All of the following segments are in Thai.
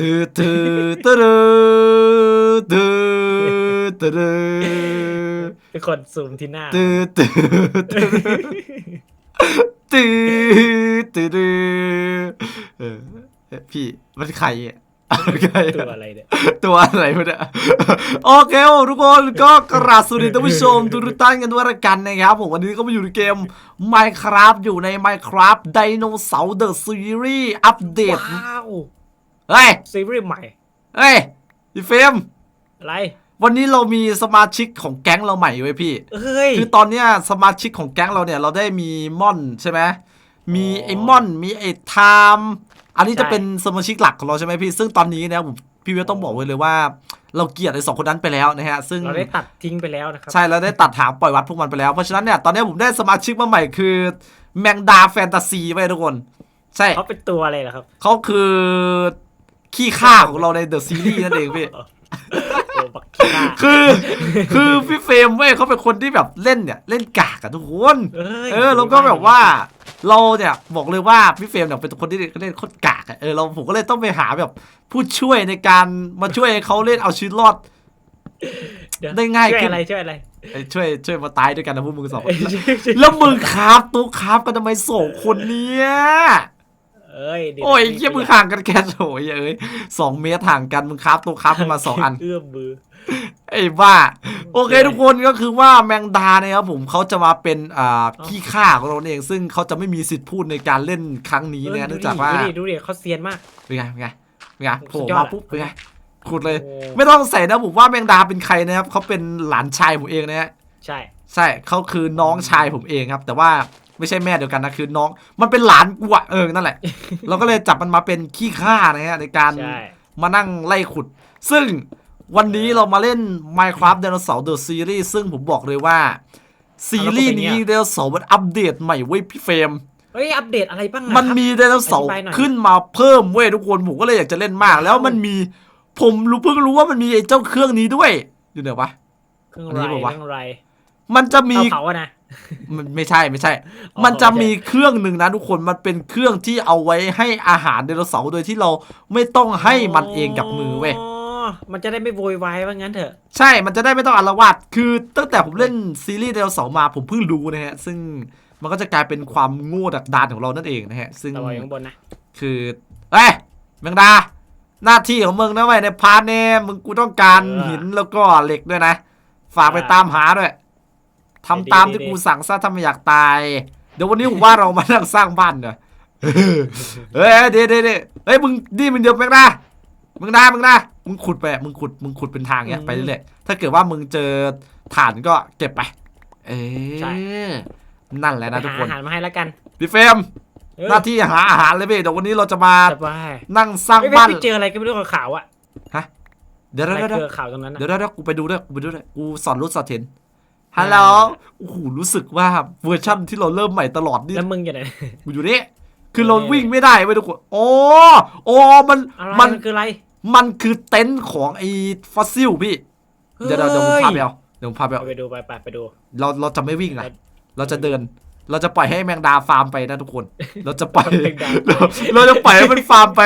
ตื้อตื้อตื้อตื้อตื้อตื้อเป็นคนซูมที่หน้าตื้อตื้อตื้อตื้อตื้อตื้อเออเอ๊ะพี่มันใครอะใครตัวอะอะไรเนี่ยตัวอะไรวะเนี่ยโอเคทุกคนก็กราบสวัสดีท่านผู้ชมทุกท่านกันด้วยละกันนะครับผมวันนี้ก็มาอยู่ในเกม Minecraft อยู่ใน Minecraft Dinosaur The Series อัปเดตว้าว เฮ้ยซีรีส์ใหม่ เฮ้ยพี่เฟรมอะไร วันนี้เรามีสมาชิกของแก๊งเราใหม่ไว้ยพี่ เอ้ย คือตอนเนี้ยสมาชิกของแก๊งเราเนี่ยเราได้มีม่อนใช่ไหมมีอ๋อไอ้ม่อนมีไอ้ไทม์อันนี้จะใช่เป็นสมาชิกหลักของเราใช่ไหมพี่ ซึ่งตอนนี้นะผมพี่เวลต้องบอกไว้เลยว่า เราเกลียดไอ้สองคนนั้นไปแล้วนะฮะ ซึ่ง เราได้ตัดทิ้งไปแล้วนะครับ ใช่เราได้ตัดหางปล่อยวัดพวกมันไปแล้ว เพราะฉะนั้นเนี่ยตอนนี้ผมได้สมาชิกมาใหม่คือ แมงดาแฟนตาซีไว้ทุกคน ใช่ เขาเป็นตัวอะไรเหรอครับ เขาคือ ขี้ข้าของเราในเดอะซีรีส์นั่นเองพี่โอ้บักขี้หน้าคือ คือพี่เฟรมเว้ยเขาเป็นคนที่แบบเล่นเนี่ย เล่นกากอะทุกคนเอ้ยเออแล้วก็แบบว่า เราเนี่ยบอกเลยว่าพี่เฟรมเนี่ยเป็นคนที่เล่นโคตรกากอะเออเราผมก็เลยต้องไปหาแบบผู้ช่วยในการมาช่วยให้เขาเล่นเอาชีวิตรอดเดี๋ยวได้ง่ายช่วยขึ้นอะไรช่วยอะไรเอ้ยช่วยช่วยมาตายด้วยกันนะพวกมึงสองคนเอ้ยช่วยช่วยแล้วมึงคราฟตุ๊กคราฟกันทำไมสองคนเนี้ยเอ้ยดี๋วโอ้ยเยี่ยมึงห่างกันแค่โอ้ยเอ้ยสองเมตรห่างกันมึงคราฟตุ๊กคราฟกันมาสองอันเอื้อมมือไอ้บ้า โอเคทุกคนก็คือว่าแมงดาเนี่ยครับผมเขาจะมาเป็นอ่าขี้ข้าของเราเอง ซึ่งเขาจะไม่มีสิทธิ์พูดในการเล่นครั้งนี้เนี่ยดูเนื่องดิจากว่าดูดิดูดิเขาเซียนมากเป็นไงเป็นไงเป็นไงโผล่สุดยอดมาอะปุ๊บเป็นไงขุดเลยโอ้ไม่ต้องใส่นะผมว่าแมงดาเป็นใครนะครับเขาเป็นหลานชายผมเองนะฮะใช่ ใช่เขาคือน้องชายผมเองครับ แต่ว่า ไม่ใช่แม่เดียวกันนะคือน้อง มันเป็นหลานกูอะเออนั่นแหละ เราก็เลยจับมันมาเป็นขี้ข้านะฮะในการใช่ มานั่งไล่ขุด ซึ่งวันนี้เรามาเล่น Minecraft Dinosaur The Series ซึ่งผมบอกเลยว่า ซีรีส์นี้ไดโนเสาร์มันอัปเดตใหม่เว้ยพี่เฟรม เฮ้ย อัปเดตอะไรบ้างอะมันครับ มีไดโนเสาร์อธิบายหน่อย ขึ้นมาเพิ่มเว้ยทุกคนผมก็เลยอยากจะเล่นมาก แล้วมันมีผมรู้เพิ่งรู้ว่ามันมีไอ้เจ้าเครื่องนี้ด้วยอยู่ไหนวะ เครื่องอันไรนี้บอกว่า เครื่องไรมันจะมีเผาเผาอะนะ มันไม่ใช่ไม่ใช่อ๋อมันจะโอเคมีเครื่องหนึ่งนะทุกคนมันเป็นเครื่องที่เอาไว้ให้อาหารไดโนเสาร์โดยที่เราไม่ต้องให้มันเองกับมือเว้ยอ๋อมันจะได้ไม่โวยวายว่างั้นเถอะ ใช่มันจะได้ไม่ต้องอารวาสคือตั้งแต่ผมเล่นซีรีส์ไดโนเสาร์มาผมเพิ่งรู้นะฮะ ซึ่งมันก็จะกลายเป็นความโง่ดักดานของเรานั่นเองนะฮะ ซึ่งแต่ว่าอยู่ข้างบนนะ คือเอ้ยแมงดา หน้าที่ของมึงนะเว้ยในพาร์ทเนี่ยมึงกูต้องการหินแล้วก็เหล็กด้วยนะ ฝากไปตามหาด้วย ทำตามที่กูสั่งซะถ้าไม่อยากตาย เดี๋ยววันนี้ผมว่าเรามานั่งสร้างบ้านเนอะเฮ้ยเดี๋ยวเดี๋ยวเดี๋ยวเฮ้ยมึงนี่มึงเดี๋ยวแมงดามึงดามึงดามึงขุดไปมึงขุดมึงขุดเป็นทางเงี้ยไปเรื่อยๆถ้าเกิดว่ามึงเจอฐานก็เก็บไป เออนั่นแหละนะทุกคนหาอาหารมาให้แล้วกันพี่เฟรมเออหน้าที่หาอาหารเลยพี่เดี๋ยววันนี้เราจะมาสบายนั่งสร้างไม่บ้านไม่เจออะไรก็ไม่รู้ขาวๆอะเดี๋ยวอะไรเดี๋ยวเจเดี๋ยวอขาวตรงนั้นอะเดี๋ยวเดี๋ยวกูไปดูด้วยกูไปดูด้วยกูสอนรู้สอนเห็น ฮัลโหลโอ้โหรู้สึกว่าเวอร์ชั่นที่เราเริ่มใหม่ตลอดนี่แล้วมึงอยู่ไหนกูอยู่นี่คือเราวิ่งไม่ได้เว้ยทุกคนโอ้โอ้มันอะไรมัมันนคืออะไร มันคือเต็นท์ของไอ้ฟอสซิลพี่ เดี๋ยวเดี๋ยวเดี๋ยวผมพาไปเอาเดี๋ยวผมพาไปเอาไปดูไปไปไปดู เราเราจะไม่วิ่งนะเราจะเดิน เราจะปล่อยให้แมงดาฟาร์มไปนะทุกคน เราจะปล่อยแมงดาเราเราจะปล่อยให้มันฟาร์มไป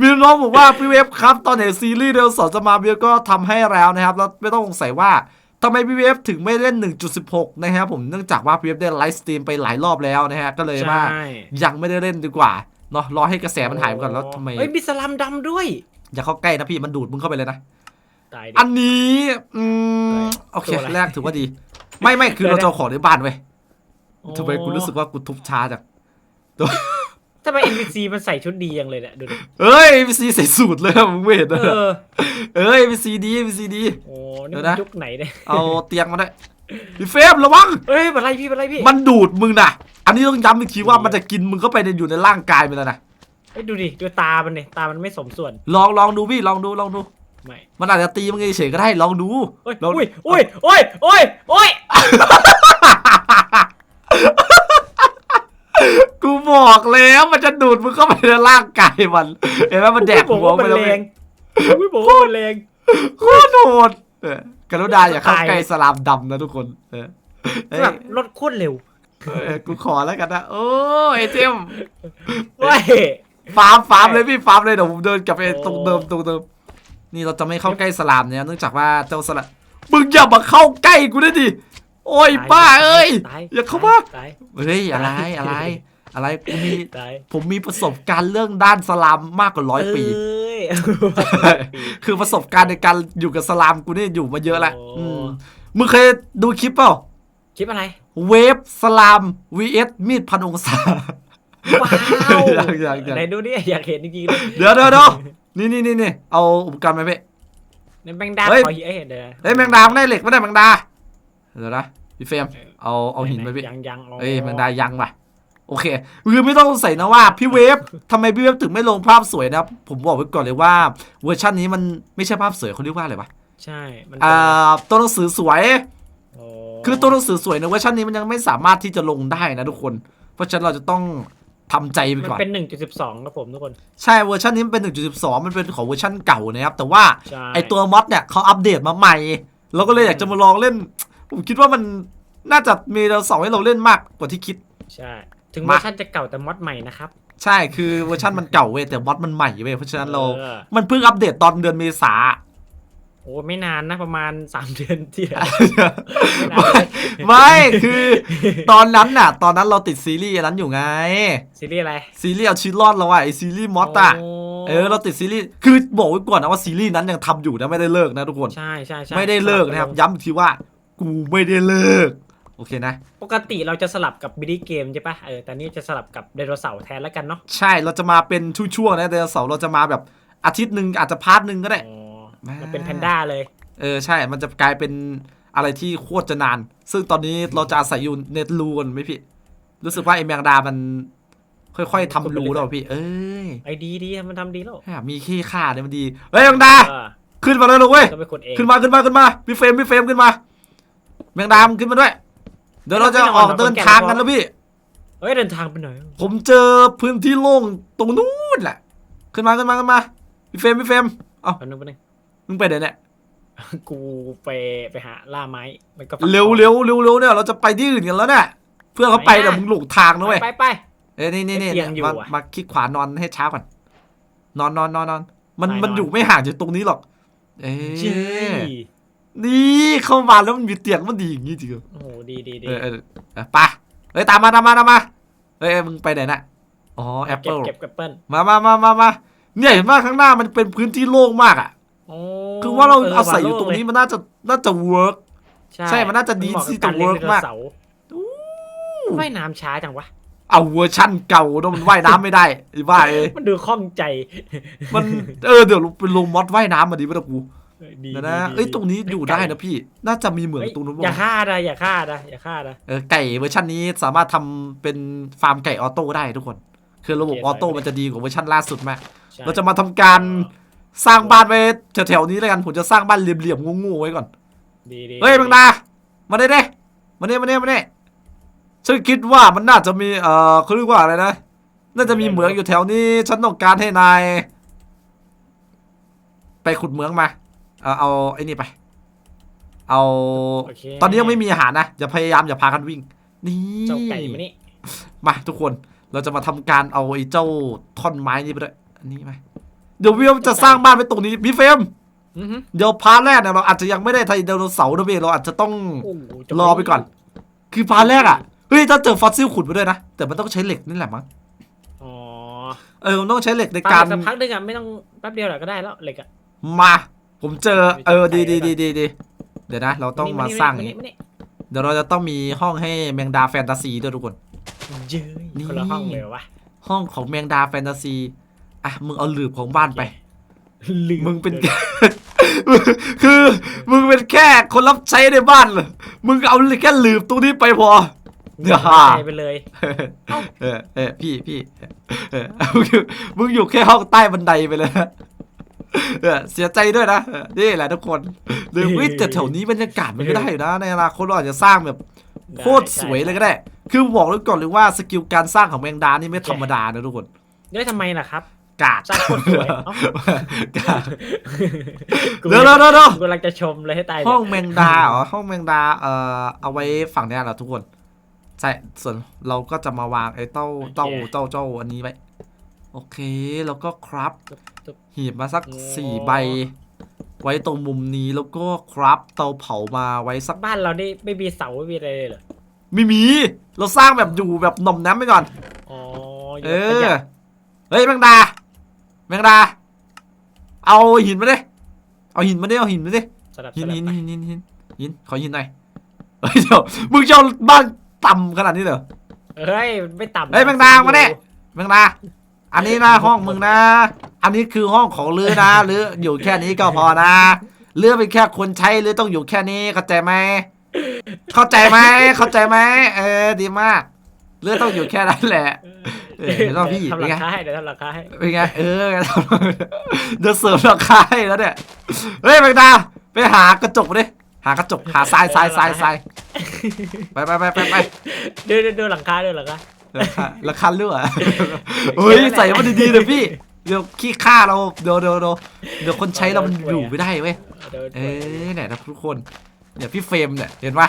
มีน้องบอกว่าพี่เวฟครับ ตอนเห็นซีรีส์เดลสอนจะมาเบียก็ทำให้แล้วนะครับแล้วไม่ต้องสงสัยว่า ทำไมพี่เวฟถึงไม่เล่น 1.16 นะครับผมเนื่องจากว่าพี่เวฟได้ไลฟ์สตรีมไปหลายรอบแล้วนะฮะก็เลยว่าใช่ยังไม่ได้เล่นดีกว่าเนาะรอให้กระแสมันหายไปก่อนแล้วทำไมเฮ้ยมีสลัมดำด้วย อย่าเข้าใกล้นะพี่มันดูดมึงเข้าไปเลยนะตายดิอันนี้อืมอะไรโอเคตัวอะไรแรกถือว่าดี ไม่ไม่คือเดี๋เรายวนะจะเอาของในบ้านไว้ยโอ้ทำไมกูรู้สึกว่ากูทุบช้าจัง ทำไม NPC มันใส่ชุดดียังเลยเนี่ยดูดิเอ้ย MVC ใส่สูตรเลยอะมึงไม่เห็นเอนะอเอ้ย MVC ดี MVC ดี โอ้นี่เดี๋มัยวนนะ ยุคไหนเนี่ยเอาเตียงมาด้วยพี่เฟรมระวัง เอ้ยเป็นไรพี่เป็นไรพี่มันดูดมึงนะอันนี้ต้องย้ำอีกทีว่ามันจะกินมึงเข้าไปในอยู่ในร่างกายมันแล้วนะเฮ้ยดูดิดูตามันเนี่ยตามันไม่สมส่วนลองลองดูพี่ลองดูลองดู ไม่มันอาจจะตีมึงเฉยๆก็ได้ลองดูเฮ้ยลองอุ้ยอุ้ยโอ้ยโอ้ยโอ้ยกู บอกแล้วมันจะดูดมึงเข้าไปในร่างกายมันเห็นไหมมันแดกบอกหัวว่าไปมันแล้วแรงอุ้ยบอกว่ามันแรงโคตรโหดเออกรุณาอย่าเข้าใกล้สลามดำนะทุกคนเออเอ้ยแบบรถโคตรเร็วเออกูขอแล้วกันนะ โอ้ไอเทมเว้ยฟาร์มฟาร์มเลยพี่ฟาร์มเลยเดี๋ยวผมเดินกลับไปตรงเดิมตรงเดิม นี่เราจะไม่เข้าใกล้สลามเนี่ยเนื่องจากว่าเจ้าสลามมึงอย่ามาเข้าใกล้กูด้วยดิโอ้ยป้าเอ้ยตายอย่าเข้ามาตายเฮ้ยอะไรอะไร อะไรกูมีตายผมมีประสบการณ์เรื่องด้านสลามมากกว่าร้อยปี เอ้ย คือประสบการณ์ในการอยู่กับสลามกูเนี่ยอยู่มาเยอะแล้วโอ้ อืมมึงเคยดูคลิปเปล่า คลิปอะไร เวฟสลาม vs มีดพันองศา ว้าวยังยังยังไหนดูดิอยากเห็นจริงๆเลยเดี๋ยวเดี๋ยวเดี๋ยวนี่นี่นี่นี่เอาอุปกรณ์มาเพ่ ในแมงดาเฮ้ย ขอเอ้ยเดี๋ยวนะเฮ้ยแมงดาไม่ได้เหล็กไม่ได้แมงดา เดี๋ยวนะพี่เฟรมเอาเอาหินมาพี่ยังยังๆเอ้ยแมงดายังว่ะ โอเคคือไม่ต้องสงสัยนะว่าพี่เวฟทำไมพี่เวฟถึงไม่ลงภาพสวยนะครับผมบอกไว้ก่อนเลยว่าเวอร์ชันนี้มันไม่ใช่ภาพสวยเขาเรียกว่าอะไรวะใช่ มันอ่าตัวหนังสือสวยโอ้คือตัวหนังสือสวยในเวอร์ชันนี้มันยังไม่สามารถที่จะลงได้นะทุกคน เพราะฉะนั้นเราจะต้องทำใจไปมันก่อน เป็นหนึ่งจุดสิบสองครับผมทุกคน ใช่เวอร์ชันนี้มันเป็น 1.12 มันเป็นของเวอร์ชันเก่านะครับ แต่ว่าใช่ ไอตัวมอดเนี่ยเขาอัปเดตมาใหม่ เราก็เลยอยากจะมาลองเล่น ผมคิดว่ามันน่าจะมีเราสองให้เราเล่นมากกว่าที่คิด ใช่ ถึงมาเวอร์ชันจะเก่าแต่มอดใหม่นะครับ ใช่คือเวอร์ชันมันเก่าเว้ยแต่มอดมันใหม่เว้ยเพราะฉะนั้นเราออ มันเพิ่งอัปเดตตอนเดือนเมษา โอ้ไม่นานนะประมาณสามเดือนที่แล้ว ไม่นานเลยไม่คือตอนนั้นน่ะ ตอนนั้นเราติดซีรีส์อันนั้นอยู่ไง ซีรีส์อะไรซีรีส์เอาชีวิตรอดเราอะไอซีรีส์มอสอะโเออเราติดซีรีส์คือบอกไว้ก่อนนะว่าซีรีส์นั้นยังทำอยู่นะไม่ได้เลิกนะทุกคน ใช่ใช่ใช่ไม่ได้เลิกนะครับ ย้ำอีกทีว่า กูไม่ได้เลิก โอเคนะ ปกติเราจะสลับกับบิดี้เกมใช่ปะเออแต่นี่จะสลับกับไดโนเสาร์แทนแล้วกันเนาะใช่เราจะมาเป็นช่วงๆนะแต่เสาร์เราจะมาแบบอาทิตย์หนึ่งอาจจะพาร์ทหนึ่งก็ได้ อ๋อแม่มันเป็นแพนด้าเลย เออใช่ มันจะกลายเป็นอะไรที่โคตรจะนาน ซึ่งตอนนี้เราจะอาศัยอยู่เน็ตรูกันไหมพี่ รู้สึกว่าไอ้แมงดา มันค่อยๆทำรูแล้วอะพี่ เอ้ยไอ้ดีดีมันทำดีแล้วแหมมีขี้ข่าเนี่ยมันดี เฮ้ยแมงดา เออขึ้นมาเลยลูกเว้ย ต้องไปขุดเอง ขึ้นมาขึ้นมาขึ้นมาพี่เฟรมพี่เฟรมขึ้นมา แมงดามันขึ้นมาด้วย เดี๋ยวเราจะออกเดินทางกันแล้วพี่ เฮ้ยเดินทางไปไหนผมเจอพื้นที่โล่งตรงนู้นแหละ ขึ้นมาขึ้นมาขึ้นมาพี่เฟรมพี่เฟรมเอ้าแป๊บนึงแป๊บนึงมึงไปไหนเนี่ยกูไปไปหาล่าไม้มันก็เร็วเร็วเร็วเร็วเนี่ยเราจะไปที่อื่นกันแล้วเนี่ยเพื่อนเขาไปแต่มึงหลงทางนะเว้ยไปไปเอ้ยนี่นี่นี่ไอ้เตียงอยู่มาอะมาคลิกขวานอนให้เช้าก่อนนอนนอนนอนนอนมันไหนมันนอนอยู่ไม่ห่างจากตรงนี้หรอก เอ้เจ้ยย นี่เข้ามาแล้วมันมีเตียงมันดีอย่างงี้จริงเหรอโอ้โหดีดีดีเออเออเออไปเฮ้ยตามมาตามมาตามมาเฮ้ยเอ้ยมึงไปไหนน่ะอ๋อแอปเก็เปิบลเก็บแอปเปิ้ลมามามามามาเนี่ยเห็นว่าข้างหน้ามันเป็นพื้นที่โล่งมากอะโอ้คือว่าเราว่ะอาศัยอยู่ตรงนี้มันน่าจะน่าจะเวิร์กใช่มันน่าจะดีเหมาที่กับจะ work รลี้ยงไดโนมากเสร์ว่ายน้ำช้าจังวะเอาเวอร์ชั่นเก่าเนอะมันว่ายน้ำไม่ได้ไอ้บ้าเอ้ยมันดูคล่องใจ มันเออเดี๋ยวเป็นลงมอดว่ายน้ำมาดีป่ะกู ดีนะดีนะดีเอ้ยตรงนี้อยู่ได้นะพี่ น่าจะมีเหมืองเฮ้ยตรงนู้นอย่าบ้างฆ่านะอย่าฆ่านะอย่าฆ่านะเออไก่เวอร์ชันนี้สามารถทำเป็นฟาร์มไก่ออโต้ได้ทุกคน คือระบบโอเคออโต้ได้มันจะดีกว่าเวอร์ชันล่าสุดมากใช่เราจะมาทำการสร้างบ้านไว้แถวๆนี้แล้วกัน ผมจะสร้างบ้านเหลี่ยมๆงูๆไว้ก่อนดีดีเฮ้ยบังดามาได้เด้มาเนี่ยมาเนี่ยมาเนี่ยฉันคิดว่ามันน่าจะมีเอ่อเขาเรียกว่าอะไรนะ น่าจะมีเหมืองอยู่แถวนี้ ฉันต้องการให้นาย ไปขุดเหมืองมา เอาเอาไอ้นี่ไป เอา โอเคตอนนี้ยังไม่มีอาหารนะอย่าพยายามอย่าพากันวิ่ง นี่เจ้าไก่มานี่มาทุกคนเราจะมาทำการเอาไอ้เจ้าท่อนไม้นี่ไปด้วยอันนี้ไหมเดี๋ยววิวจะสร้างบ้านไว้ตรงนี้พี่เฟรมอือหือเดี๋ยวพาร์ทแรกเนี่ยเราอาจจะยังไม่ได้ไทยไดโนเสาร์นะเว้ยเราอาจจะต้องโอ้โหจะรอไปก่อน คือพาร์ทแรกอะ เฮ้ยถ้าเจอฟอสซิลขุดไปด้วยนะ แต่มันต้องใช้เหล็กนี่แหละมั้ง อ๋อเออ มันต้องใช้เหล็กในปาการสักพักหนึงอะไม่ต้องแป๊บเดียวแหละก็ได้แล้วเหล็กอะ มา ผมเจอเออดีไก่ดีไว้ดีก่อนดีดีเดี๋ยวนะ เราต้องมานี่สร้างอย่างนี้นี้มานี่เดี๋ยวเราจะต้องมีห้องให้แมงดาแฟนตาซีด้วยทุกคนเย้ยนี่คนละห้องเลยวะห้องของแมงดาแฟนตาซีอะมึงเอาหลืบของบ้านไปลืมมึงเป็นคือมึงเป็นแค่คนรับใช้ในบ้านเหรอมึงเอาแค่หลืบตรงนี้ไปพอเดี๋ยวใจไปเลยเอ้าเออเออพี่พี่เออมึงอยู่มึงอยู่แค่ห้องใต้บันไดไปเลยนะ เออเสียใจด้วยนะเออนี่แหละทุกคนหรือวิแต่แถวนี้บรรยากาศมันก็ได้อยู่นะ ในอนาคตเราอาจจะสร้างแบบโคตรสวยเลยก็ได้ คือบอกไว้ก่อนเลยว่าสกิลการสร้างของแมงดานี่ไม่ธรรมดานะทุกคนได้ทำไมล่ะครับกาดสร้างโคตรสวยเอ้ากาดเดี๋ยวเดี๋ยวเดี๋ยวเดี๋ยวกูกำลังจะชมเลยให้ตายเลยห้องแมงดาเหรอห้องแมงดาเอ่อเอาไว้ฝั่งเนี้ยเหรอทุกคนใช่ส่วนเราก็จะมาวางไอ้เต้าเต้าเต้าเจ้าอันนี้ไว้ โอเคแล้วก็ครับตึ๊บตึ๊บหีบมาสักโอ้สี่ใบ ไว้ตรงมุมนี้แล้วก็ครับเตาเผามาไว้สักบ้านเรานี่ไม่มีเสาไม่มีอะไรเลยเหรอไม่มี เราสร้างแบบอยู่แบบหน่อมน้ำไปก่อน อ๋อเอประหอยัดเฮ้ยแมงดาแมงดา เอาหินมาดิเอาหินมาดิเอาหินมาดิสลับหินสลับหินไปหินหินหินหินขอหินหน่อยเฮ้ยเดี๋ยวมึงจะเอาบ้านต่ำขนาดนี้เหรอเฮ้ยไม่ต่ำเฮ้ยแมงดามาเนี่ยแมงดา อันนี้นะห้องมึงนะ อันนี้คือห้องของลือนะหรืออยู่แค่นี้ก็พอนะเลือเป็นแค่คนใช้หรือต้องอยู่แค่นี้เข้าใจไหมเข้าใจไหมเข้าใจไหมเออดีมากเลือต้องอยู่แค่นั้นแหละเออเดี๋ยวต้องพี่ทำเป็นราไงคาให้เดี๋ยวทำราคาให้เป็นไงเออเดี๋ยวเสริมราคาให้แล้วเนี่ยเฮ้ยแมงดาไปหากระจกมาดิหากระจกหาทรายทรายทรายทรายไปไปไปไปไปดูดูดูหลังคาดูหลังคา ราคาราคาเลือเฮ้ยใส่มันดีๆเลยพี่เดี๋ยวขี้ข้าเราเดี๋ยวเดี๋ยวเดี๋ยวเดี๋ยวคนใช้เรามันอยู่ไม่ได้เว้ยเดี๋ยวเอ้ยเนี่ยนะทุกคนเนี่ยพี่เฟรมเนี่ยเห็นปะ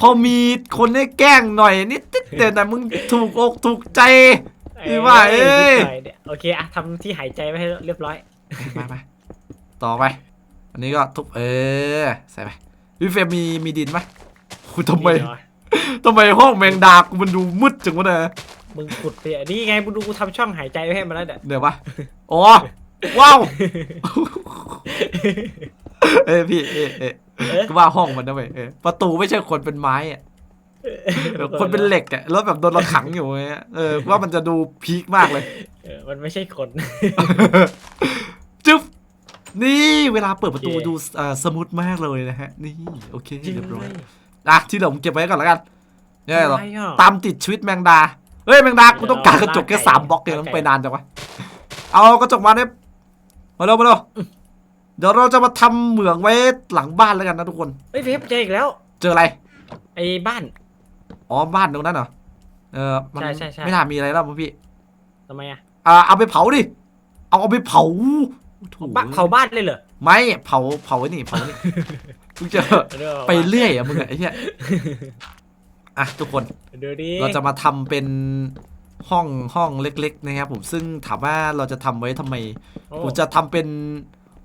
พอมีคนให้แกล้งหน่อยนิดๆเดี๋ยวแต่มึงถูกอกถูกใจพี่ว่าเอ้ยดี๋วโอเคอะทำที่หายใจไว้ให้เรียบร้อยมาไปต่อไป อันนี้ก็ทุบเออใส่ไปพี่เฟรมมีมีดินไหมคุณทำไมนี่เหรอ ทำไมห้องแมงดากูมันดูมืดจังวะเนี่ยมึงขุดไปอะนี่ไงมึงดูกูทำช่องหายใจไว้ให้มันแล้วเนี่ยเดี๋ยวปะอ๋อว้าวเอ้ยพี่เอ้ยเอ้ยเอ๊ะก็ว่าห้องมันนะเว้ยเออประตูไม่ใช่คนเป็นไม้อะแบบคนเป็นเหล็กอะแล้วแบบโดนเราขังอยู่เงี้ยเออว่ามันจะดูพีคมากเลยเออมันไม่ใช่คน จึ๊บนี่เวลาเปิดประตูโอเคดูเอ่อสมูทมากเลยนะฮะ นี่ โอเคเรียบร้อย อะที่เหลือผมเก็บไว้ก่อนแล้วกันเนี่ยหรออะไรอะตามติดชีวิตแมงดาเฮ้ยแมงดากูต้องการกระจกแค่ลากไก่สามบล็อกเองลากต้องไก่ไปนานจังวะเอากระจกมาเนี่ยมาเร็วมาเร็วเดี๋ยวเราจะมาทำเหมืองไว้หลังบ้านแล้วกันนะทุกคนเฮ้ยเวฟเจออีกแล้ว เจออะไรไอ้บ้านอ๋อบ้านตรงนั้นเหรอเออมันใช่ใช่ใช่ไม่น่ามีอะไรแล้วมั้งพี่ทำไมอะอ่าเอาไปเผาดิเอาเอาไปเผาโถูบ้านเผาบ้านเลยเหรอไม่เผาเผาไว้นี่เผาไว้นี่ มึงจะเดี๋ยวไปเรื่อยอะมึงอะไอ้เหี้ยอะทุกคนเดี๋ยวดิเราจะมาทำเป็นห้องห้องเล็ก ๆ นะครับผมซึ่งถามว่าเราจะทำไว้ทำไมโอ้ผมจะทำเป็น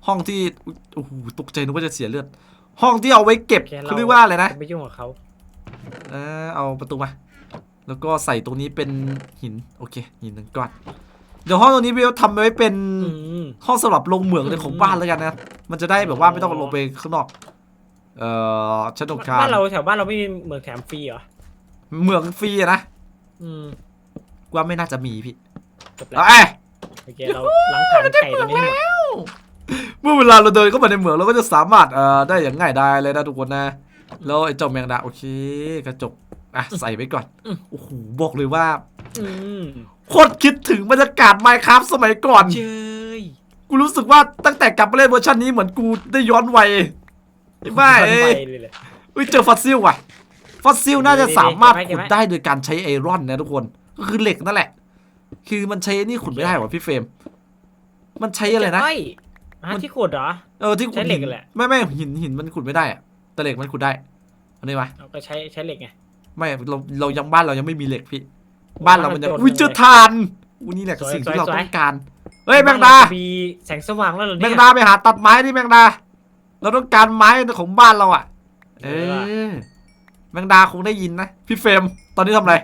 ห้องที่อุ๊ยโอ้โหตกใจนึกว่าจะเสียเลือด ห้องที่เอาไว้เก็บโอเขาเรียกว่าอะไรนะจไม่ยุ่งกับเขาเออเอาประตูมาแล้วก็ใส่ตรงนี้เป็นหินโอเคหินหนึ่งก้อนเดี๋ยวห้องตรงนี้พี่ทำไว้เป็นอืมห้องสำหรับลงเหมืองในของอืมบ้านแล้วกันนะมันจะได้แบบว่าไม่ต้องลงไปข้างนอก เอ่อชั้นตรงกลางบ้านเราแถวบ้านเราไม่มีเหมืองแถมฟรีเหรอเหมืองฟรีอะนะอืมกูว่าไม่น่าจะมีพี่จบแล้วเอ้ยโอเคเราล้างถังไก่ตรงนี้ให้หมดเมื่อเวลาเราเดินเข้ามาในเหมืองเราก็จะสามารถเอ่อได้อย่างง่ายดายเลยนะทุกคนนะแล้วไอ้เจ้าแมงดาโอเค กระจกอะใส่ไว้ก่อนโอ้โหบอกเลยว่าอืมโคตรคิดถึงบรรยากาศไมค์ครับสมัยก่อนเจยกูรู้สึกว่าตั้งแต่กลับมาเล่นเวอร์ชันนี้เหมือนกูได้ย้อนวัย ไอ้บ้ามันเอ้ไปยเลยเลยเฮ้ยเจอฟอสซิลว่ะ ฟอสซิลน่าจะดีๆสามารถเก็บไว้ขุดได้โดยการใช้ไอรอนนะทุกคน ก็คือเหล็กนั่นแหละ คือมันใช้นี่ขุดไม่ได้หรอพี่เฟรม มันใช้อะไรนะเฮ้ยอะที่ขุดเหรอ เออที่ขุดใช้เหล็กหินแหละ ไม่ไม่หินหินมันขุดไม่ได้อะแต่เหล็กมันขุดได้เอันนี้มาเราก็ใช้ใช้เหล็กไง ไม่เราเรายังบ้านเรายังไม่มีเหล็กพี่ บ้านเรามันยังบ้านเราจนอุ้ยเจอเลยทานอุ้ยนี่แหละคือสวยสิ่งที่เราสวยต้องการ เฮ้ยแมงดาบ้นเรจะมีแสงสว่างแล้วเหรอแมเนี่ยงดาไปหาตัดไม้ดิแมงดา เราต้องการไม้ของบ้านเราอะเอเอออแมงดาคงได้ยินนะ พี่เฟรมตอนนี้ทำอะไร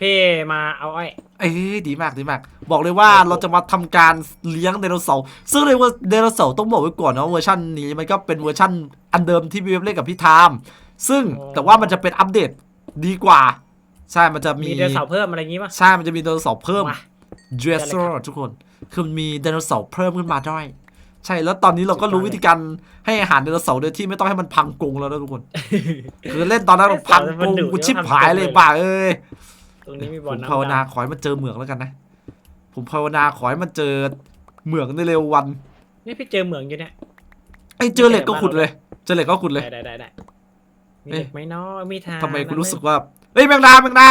พี่มาเอาอ้อย เอ้ยดีมากดีมาก บอกเลยว่าเราจะมาทำการเลี้ยงไดโนเสาร์ซึ่งในเวอร์ไดโนเสาร์ต้องบอกไว้ก่อนนะว่าเวอร์ชันนี้มันก็เป็นเวอร์ชันอันเดิมที่พี่เว็บเล่นกับพี่ไทามซึ่งอ๋อแต่ว่ามันจะเป็นอัปเดตดีกว่า ใช่มันจะมีมีเดือนเสาร์เพิ่มอะไรอย่างงี้ป่ะใช่มันจะมีไดโนเสาร์เพิ่มมาเดรสเซอร์ทุกคนคือมันมีไดโนเสาร์เพิ่มขึ้นมาด้วย ใช่แล้วตอนนี้เราก็รู้วิธีการให้อาหารไดโนเสาร์โดยที่ไม่ต้องให้มันพังกรงแล้วนะทุกคน คือเล่นตอนนั้นมันพังกรงกูชิบหายเลยป่าเอ้ยตรงนี้มีผบ่อมน้ำภาวนาดขอให้มันเจอเหมืองแล้วกันนะ ผมภาวนาขอให้มันเจอเหมืองในเร็ววันำนี่พี่เจอเหมืองอยู่เนี่ยไอ้ยเจอเหล็กก็ขุดเลย เจอเหล็กก็ขุดเลย ได้ได้ได้ได้มีเอ๊ะเด็กไหมเนาะมีทางทำไมกูรู้สึกว่าเอ้ยแมงดาแมงดา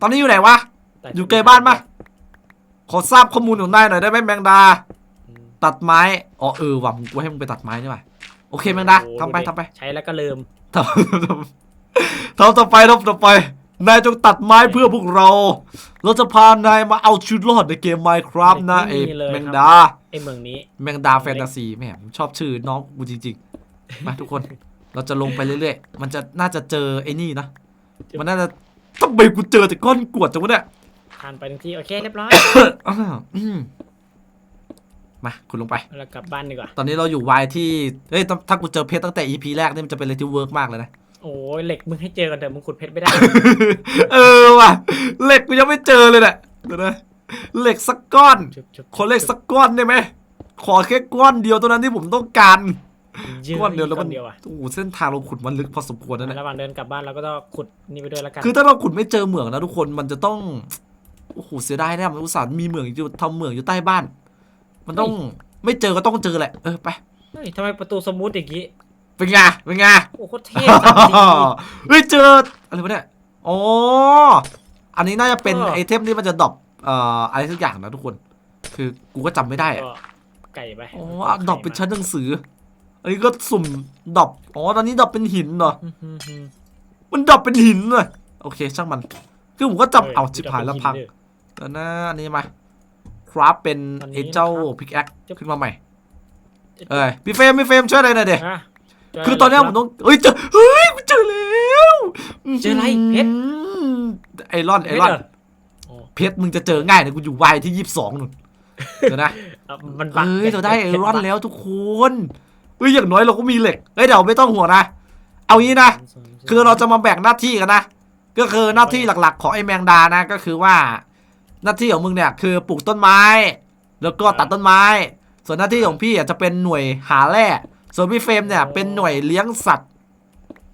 ตอนนี้อยู่ไหนวะแต่อยู่ใกล้บ้านปะขอทราบข้อมูลของนายหน่อยได้ไหมแมงดาอืม ตัดไม้อ๋อเออว่ะกูให้มึงไปตัดไม้นี่ว่ะโอเคแมงดาโอ้ทำไปดูดิทำไป ใช้แล้วก็เลิมทำทำทำต่อไปทำต่อไปนายจงตัดไม้เพื่อพวกเรา เราจะพานายมาเอาชีวิตรอดในเกม Minecraft นะไอ้แมงดาไอ้เมืองนี้ แมงดาแฟนตาซีแหมผมชอบชื่อน้องกูจริงๆ มาทุกคน เราจะลงไปเรื่อยๆ มันจะน่าจะเจอไอ้นี่นะ มันน่าจะทำไมกูเจอแต่ก้อนกรวดจังวะเนี่ยผ่านไปหนึ่งที่โอเคเรียบร้อยอ้าวอื มมาคุณลงไป เรากลับบ้านดีกว่า ตอนนี้เราอยู่วายที่ เฮ้ยถ้าถ้ากูเจอเพชรตั้งแต่ EP แรกนี่มันจะเป็นอะไรที่เวิร์กมากเลยนะ โอ้ยเหล็กมึงให้เจอกันเถอะมึงขุดเพชรไม่ได้ เออว่ะ เหล็กกูยังไม่เจอเลยเนี่ยเดี๋ยวนะ เหล็กสักก้อนชุบชุบขอเหล็กสักก้อนได้ไหม ขอแค่ก้อนเดียวเท่านั้นที่ผมต้องการยืก้อนเดียวแล้วมันเดียวอะโอ้โหเส้นทางเราขุดมันลึกพอสมควรนะเนี่ยระหว่างเดินกลับบ้านเราก็ต้องขุดนี่ไปด้วยแล้วกันคือถ้าเราขุดไม่เจอเหมืองนะทุกคน มันจะต้อง โอ้โห เสียดายแน่มันอุตส่าห์มีเหมืองอยู่ทำเหมืองอยู่ใต้บ้าน มันต้องไม่เจอก็ต้องเจอแหละ เออไป เฮ้ยทำไมประตูสมูทอย่างงี้ เป็นไง เป็นไง โอ้โคตรเท่สัตว์ดี เฮ้ยเจออะไรวะเนี่ยอ๋ออันนี้น่าจะเป็นเออ ไอเทมที่มันจะดรอปเอ่ออะไรสักอย่างนะทุกคน คือกูก็จำไม่ได้อะก็ไก่ไปอ๋อดรอปเป็นชั้นหนังสือ อันนี้ก็สุ่มดรอปอ๋อ ตอนนี้ดรอปเป็นหินเหรอ อื้อหือหือมันดรอปเป็นหินเลยโอเคช่างมัน คือผมก็จำเอาฮ้ยชิบหายแล้วจะพังไปยิงแต่นะอันนี้มา ครับเป็นอันนี้ไอ้เจ้านะครับพิกแอคจะขึ้นมาใหม่ เอ้ยพี่เฟรมพี่เฟรมช่วยอะไรหน่อยเด็อะเจคือตอนเนี้ยผมต้องเฮ้ยเจอเฮ้ยกูเจอแล้วเจออะไรเพชรไอรอนไอเพชรอนเหรอโอ้เพชรมึงจะเจอง่ายนะกูอยู่วัยที่ยี่สิบสองนู่นเดี๋ยวนะอะมันบักเอ้ยเราได้ไอรอนบักแล้วทุกคนเฮ้ยอย่างน้อยเราก็มีเหล็กเฮ้ยเดี๋ยวไม่ต้องห่วงนะเอางี้นะคือเราจะมาแบ่งหน้าที่กันนะก็คือหน้าที่หลักๆ ของไอ้แมงดานะก็คือว่า หน้าที่ของมึงเนี่ยคือปลูกต้นไม้ แล้วก็ตัดต้นไม้ ส่วนหน้าที่ของพี่อะจะเป็นหน่วยหาแร่ส่วนพี่เฟรมเนี่ยเป็นหน่วยเลี้ยงสัตว์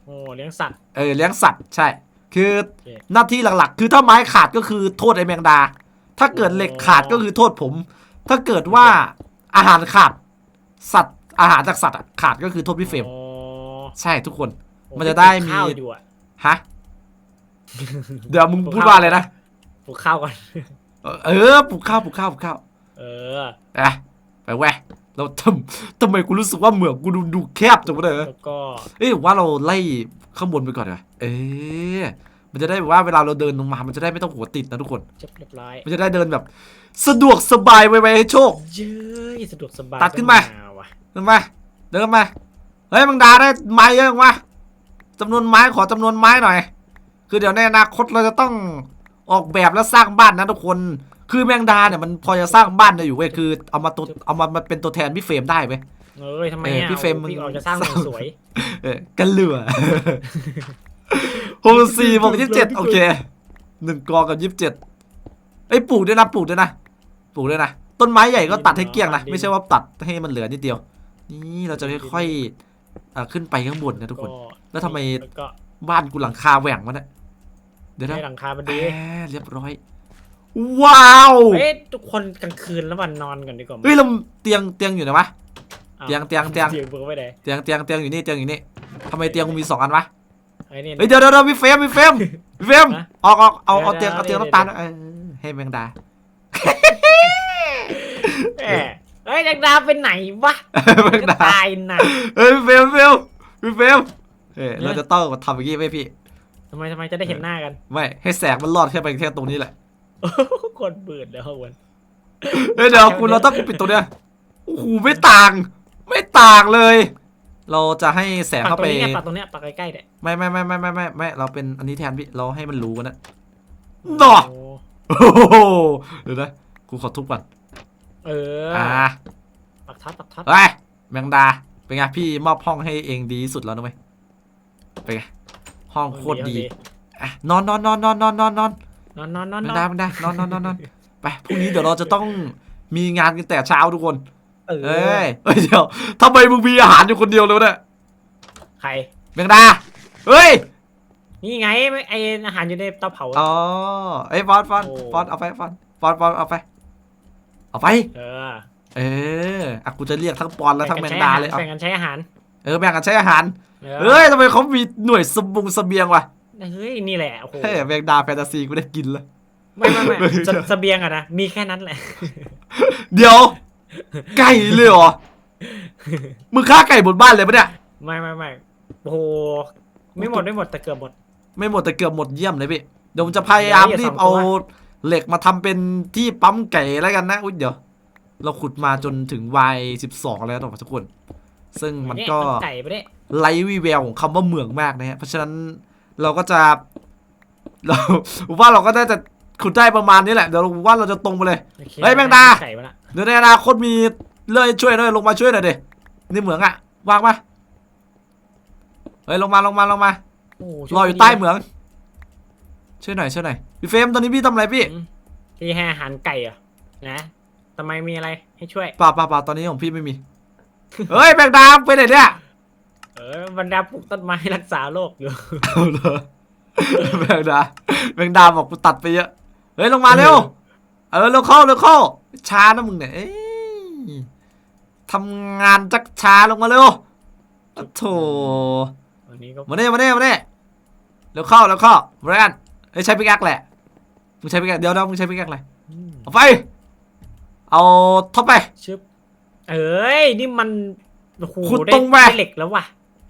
โอ้เลี้ยงสัตว์เออเลี้ยงสัตว์ใช่ คือโอเคหน้าที่หลักๆ คือถ้าไม้ขาดก็คือโทษไอ้แมงดา ถ้าเกิดเหล็กขาดก็คือโทษผม ถ้าเกิดว่าอาหารขาดสัตว์อาหารจากสัตว์อะขาดก็คือโทษพี่เฟรมอ๋อใช่ทุกคนโอ้มันจะได้มีข้าวอยู่อะฮะเดี๋ยวมึงพูดว่าอะไรนะปลูกข้าวก่อน เออเออปลูกข้าวปลูกข้าวปลูกข้าวเออไปไปแวะเราทำทำไมกูรู้สึกว่าเหมืองกูดูดูแคบจังวะเนี่ยแล้วก็เอ้ยผมว่าเราไล่ข้างบนไปก่อนดีกว่าเออมันจะได้แบบว่าเวลาเราเดินลงมา มันจะได้ไม่ต้องหัวติดนะทุกคนจบเรียบร้อยมันจะได้เดินแบบ สะดวกสบายไวๆให้โชค เย้ยสะดวกสบายตัดขึ้นมาว่ะเดินมาเดินมาเฮ้ยมังดาได้ไม้เยอะจังวะจำนวนไม้ขอจำนวนไม้หน่อย คือเดี๋ยวในอนาคตเราจะต้อง ออกแบบและสร้างบ้านนะทุกคนคือแมงดาเนี่ยมันพอจะสร้างบ้านได้อยู่เว้ยคือเอามาตัวเอามามาเป็นตัวแทนพี่เฟรมได้เว้ยเอ้ยทำไมเอออะพี่เฟรมมึงพี่ออกจะสร้างเมืองสวยเออกันเหลือหกสี่บวกยี่สิบเจ็ดโอเคหนึ่งกอกับยี่สิบเจ็ดไอ้ยปลูกด้วยนะปลูกด้วยนะปลูกด้วยนะต้นไม้ใหญ่ก็ตัดให้เกลี้ยงนะไม่ใช่ว่าตัดให้มันเหลือนิดเดียว นี่เราจะค่อยๆอ่าขึ้นไปข้างบนนะทุกคน แล้วทำไมแล้วก็บ้านกูหลังคาแหว่งวะเนี่ย เดี๋ยวนะให้หลังคามันแหดีมเรียบร้อย ว้าวเอ้ยทุกคนกลางคืนแล้วมันนอนกันดีกว่าไหมเฮ้ยเราเตียงเตียงอยู่ไหนวะ อ้าวเตียงเตียงเตียง เตียงมึงไม่ได้เตียงเตียงเตียงอยู่นี่เตียงอยู่นี่ทำไมเตียงกูมีสองอันวะไอ้นี่ เฮ้ยเดี๋ยวเดี๋ยวเดี๋ยวพี่เฟรมพี่เฟรมพี่เฟรมนะออกออกเอาเอาเดี๋เตียงยวเอาเตียงเดี๋ยว น้ำตาลเออให้แมงดา แหมเฮ้ยดังดาไปไหนวะแมงจะดาตายนะ เฮ้ยพี่เฟรมพี่เฟรมพี่เฟรมเฮ้ยเนี่ยเราจะต้องทำอย่างงี้ไหมพี่ทำไมทำไมจะได้เห็นหน้ากัน ไม่ให้แสงมันรอดแค่ไปแค่ตรงนี้แหละคนเบื่อแล้ววันเฮ้ยเดี๋ยวคุณเราต้องปิดตรงเนี้ยโอ้โหไม่ต่าง ไม่ต่างเลย เราจะให้แสงปักเข้าตรไปงนี้เนี่ยปักตรงเนี้ยปักใกล้ๆเนี่ยไม่ไม่ไม่ไม่ไม่ไม่ไม่เราเป็นอันนี้แทนพี่เราให้มันรู้กันนะดอกโอ้โอ้โหเดี๋ยวนะกูขอทุบก่อนเอออ่าปักทับปักทับเฮ้ยแมงดาเป็นไงพี่มอบห้องให้เองดีที่สุดแล้วนะเว้ยเป็นไง ห้องโคตรดีอะนอนนอนนอนนอนนอนนอนนอนนอนนอนนอนแมนงอดานแมงดานอนนอนนอนนอนไปพรุ่งนี้เดี๋ยวเราจะต้องมีงานกันแต่เช้าทุกคนเออเอ้ยเฮ้ยเดี๋ยวทำไมมึงมีอาหารอยู่คนเดียวเลยวะเนี่ยใครแมงดาเฮ้ยนี่ไงไออาหารอยู่ในเตาเผาอ๋อไอ้ยฟอนฟอนโอ้ฟอนเอาไปฟอนฟอนฟอนเอาไปเอาไป เออ เอออะกูจะเรียกทั้งปอนและทั้งแมงดาเลยเอาแบ่งกันใช้อาหาร เออแบ่งกันใช้อาหาร เออเฮ้ยทำไมเขามีหน่วยสบุงเสบียงวะเฮ้ยนี่แหละโอ้โหเฮ้ยแมงดาแฟนตาซีกูได้กินแล้วไม่ไม่ไม่ไม่เสเสบียงอะนะมีแค่นั้นแหละ เดี๋ยว ไก่เลยเหรอมึงฆ่าไก่บนบ้านเลยปะเนี่ยไม่ไม่ไม่โอ้โหไม่หมดไม่หมดแต่เกือบหมด ไม่หมดแต่เกือบหมดเยี่ยมเลยพี่เดี๋ยวผมจะพยายามรีบเอาเหล็กมาทำเป็นที่ปั๊มไก่แล้วกันนะอุ้ยเดี๋ยว เราขุดมาจนถึงวัยสิบสองแล้วทุกคน ซึ่งมันก็เยเอาไก่ไปเนี่ย ไร้วีแววของคำว่าเหมืองมากนะฮะเพราะฉะนั้นเราก็จะเราผมว่าเราก็น่าจะขุดได้ประมาณนี้แหละเดี๋ยวผมว่าเราจะตรงไปเลยโอคเฮ้ยแมงดาไก่มาละเดี๋ยวในอนาคตมีเลื่อยช่วยด้วยลงมาช่วยหน่อยดินี่เหมืองอะวางมาเฮ้ยลงมาลงมาลงมาโอ้รออยู่ใต้เหมืองช่วยหน่อยช่วยหน่อยพี่เฟรมตอนนี้พี่ทำอะไรพี่อืมพี่ให้อาหารไก่เหรอนะทำไมมีอะไรให้ช่วยเปล่าเปล่าเปล่าตอนนี้ของพี่ไม่มีเฮ้ยแบงดามไปไหนเนี่ย เออบรรดาปลูกต้นไม้รักษาโรคอยู่เอาเหรอแบงดาแบงดาบอกกูตัดไปเยอะเฮ้ยลงมาเร็วเออเร็วเข้าเร็วเข้าช้านะมึงเนี่ยเอ้ยทำงานจักช้าลงมาเร็วโอ้โถวันนี้ก็มาเนี่ยมาเนี่ยมาเนี่ยเร็วเข้าเร็วเข้าแบรนด์เฮ้ยใช้พิกแอคแหละมึงใช้พิกแอคเดี๋ยวเดี๋ยวมึงใช้พิกแอคอะไรอืมเอาไป เอาท็อปไป ชึบเอ้ยนี่มันโอ้โหขุดได้ตรงไป ได้เหล็กแล้วว่ะ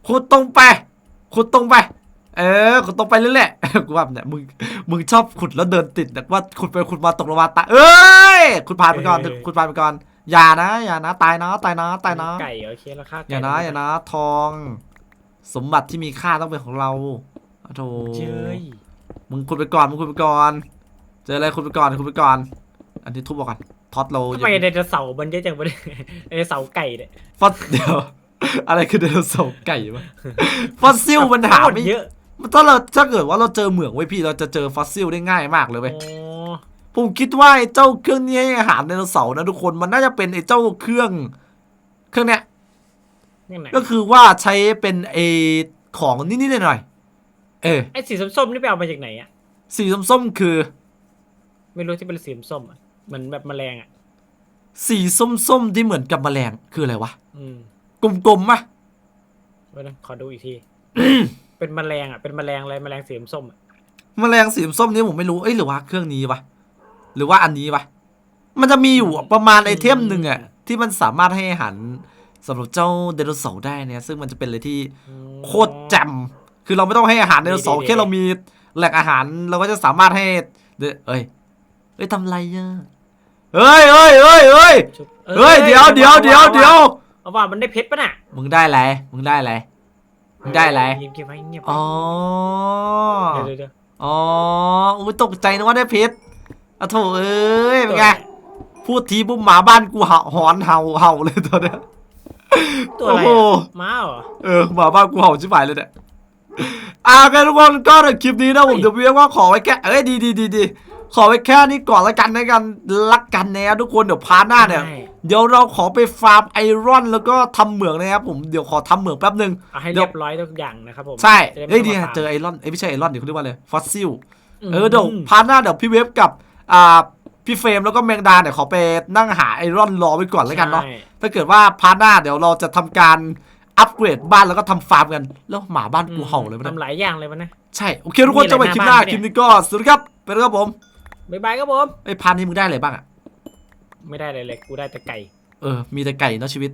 ขุดตรงไป ขุดตรงไป เออ ขุดตรงไปเรื่อยๆกูว่าเนี่ยมึง มึงชอบขุดแล้วเดินติดแต่ว่าขุดไปขุดมาตกลงมาตายเอ้ย ขุดผ่านไปก่อน ขุดผ่านไปก่อน อย่านะ อย่านะ ตายนะ ตายนะ ตายนะ ไก่โอเคแล้วค่าไก่อย่านะ อย่านะ ทอง สมบัติที่มีค่าต้องเป็นของเราโอ้โธเจ้ยมึงขุดไปก่อน มึงขุดไปก่อน เจออะไรขุดไปก่อน ขุดไปก่อน อันนี้ทุบบอกก่อนท็อตเราทำไมไดโนเสาร์มันเยอะจังวะเนี่ยไดโนเสาร์ไก่เนี่ยฟอสเดี๋ยว อะไรคือไดโนเสาร์ไก่วะฟอสซิลมันหาโคตรไม่เยอะถ้าเราถ้าเกิดว่าเราเจอเหมืองไว้ยพี่เราจะเจอฟอสซิลได้ง่ายมากเลยเว้ยโอ้ผมคิดว่าไอ้เจ้าเครื่องนี้ให้อาหารไดโนเสาร์นะทุกคนมันน่าจะเป็นไอ้เจ้าเครื่อง เครื่องเนี้ยนี่ไหนก็คือว่าใช้เป็นไอ้ของนิดๆหน่อยๆเออไอ้สีส้มๆนี่ไปเอามาจากไหนอะสีส้มๆคือ ไม่รู้ที่เป็นสีส้มๆอะเหมือนแบบแมลงอะสีส้มๆที่เหมือนกับแมลงคืออะไรวะอืม กลมๆมะเว้ยนะขอดูอีกที เป็นแมลงอะ เป็นแมลงอะไรแมลงสีส้มๆอะแมลงสีส้มนี้ผมไม่รู้เอ้ยหรือว่าเครื่องนี้วะหรือว่าอันนี้วะมันจะมีอยู่ประมาณไอเทมหนึ่งอะที่มันสามารถให้อาหารสำหรับเจ้าไดโนเสาร์ได้เนี่ย ซึ่งมันจะเป็นอะไรที่อืม โคตรแจ่มคือเราไม่ต้องให้อาหารไดโนเสาร์ดีๆ แค่เรามีแหล่งอาหาร เราก็จะสามารถให้เดเอ้ยเอ้ยทำไรอะเอ้ยเอ้ยเอ้ยเอ้ยชุบเอ้ยเดี๋ยวเดี๋ยวเดี๋ยวเดี๋ยว เอาว่ามันได้เพชรปะน่ะมึงได้อะไร มึงได้อะไร มึงได้อะไร เงียบเก็บไว้เงียบไว้อ๋อ เดี๋ยวเดี๋ยวเดี๋ยวอ๋อ อุ้ยตกใจนึกว่าได้เพชรอะโถเอ้ย เป็นไง พูดทีปุ๊บหมาบ้านกูเห่าหอนเห่าเห่าเลยตัวเนี้ยตัวอะไรโอ้อะโหม้าเหรอ เออหมาบ้านกูเห่าชิบหายเลยเนี่ยอ่าโอเคทุกคนก็ในคลิปนี้นะผมเฮ้ยเดี๋ยวพี่ว่าขอไว้แค่เอ้ยดีดีดีดี ขอไว้แค่นี้ก่อนละกันนะกันรักกันนะทุกคนเดี๋ยวพาร์ทหน้าเนี่ยใช่เดี๋ยวเราขอไปฟาร์มไอรอนแล้วก็ทำเหมืองนะครับผมเดี๋ยวขอทำเหมืองแป๊บหนึ่งเอาให้เดี๋ยวเรียบร้อยทุกอย่างนะครับผมใช่จะไเอ้ยไม่ดีต้งฮะมาเจอไอรอนเอ้ยไม่ใช่ไอรอนเดี๋ยวเขาเรียกว่าอะไรฟอสซิลมเออเดี๋ยวพาร์ทหน้าเดี๋ยวพี่เวฟกับอ่าพี่เฟรมแล้วก็แมงดาเนี่ยขอไปนั่งหาไอรอนรอไว้ก่อนแล้วกันเนาะใช่ถ้าเกิดว่าพาร์ทหน้าเดี๋ยวเราจะทำการอัปเกรดบ้านแล้วก็ทำฟาร์มกัน แล้วหมาบ้านกูเห่าเลยมันทำหลายอย่างเลยมันนะ ใช่ โอเค ทุกคนมีอะไรเจะไปคลิปหน้าหน้าบ้านคลิปนี้ก็สวัสดีครับ เป็นครับผม บ๊ายบายครับผมไอพาร์ทนี้มึงได้อะไรบ้างอะไม่ได้อะไรเลยกูได้แต่ไก่ เออ มีแต่ไก่เนาะชีวิต